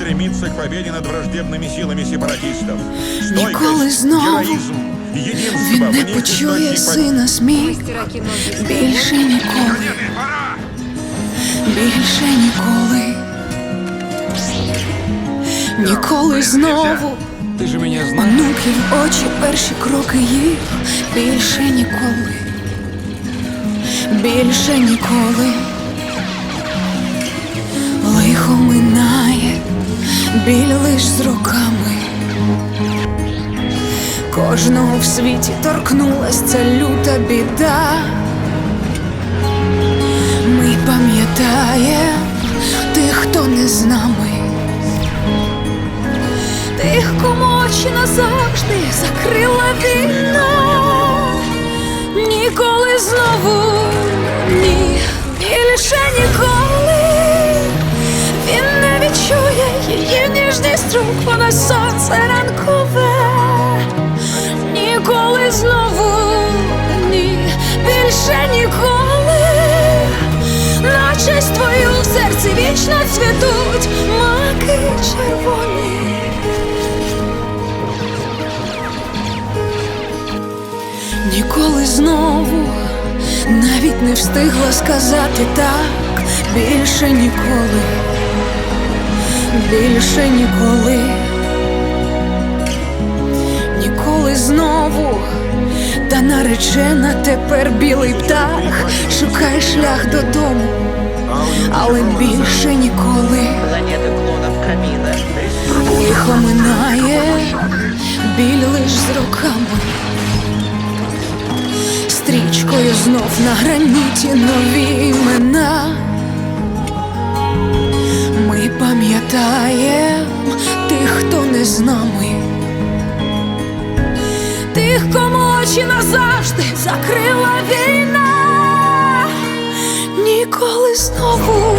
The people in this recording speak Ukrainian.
стремиться к победе над враждебными силами сепаратистов. Ніколи знову Він не почує сина сміх більше ніколи, більше ніколи, ніколи знову. Ты же меня знаешь. онуків очі, перші кроки їх. Більше ніколи, більше ніколи. Біль лиш з роками. Кожного в світі торкнулась ця люта біда. Ми пам'ятаєм тих, хто не з нами, тих, кому очі назавжди закрила війна. Ніколи знову, рук, сонце ранкове. Ніколи знову, ні, більше ніколи. На честь твою в серці вічно цвітуть маки червоні. Ніколи знову навіть не встигла сказати так, більше ніколи, більше ніколи, ніколи знову, та наречена тепер білий птах, шукай шлях додому, але більше ніколи. Лихо минає, біль лиш з роками. Стрічкою знов на граніті нові імена. Пам'ятаєм тих, хто не з нами. Тих, кому очі назавжди закрила війна. Ніколи знову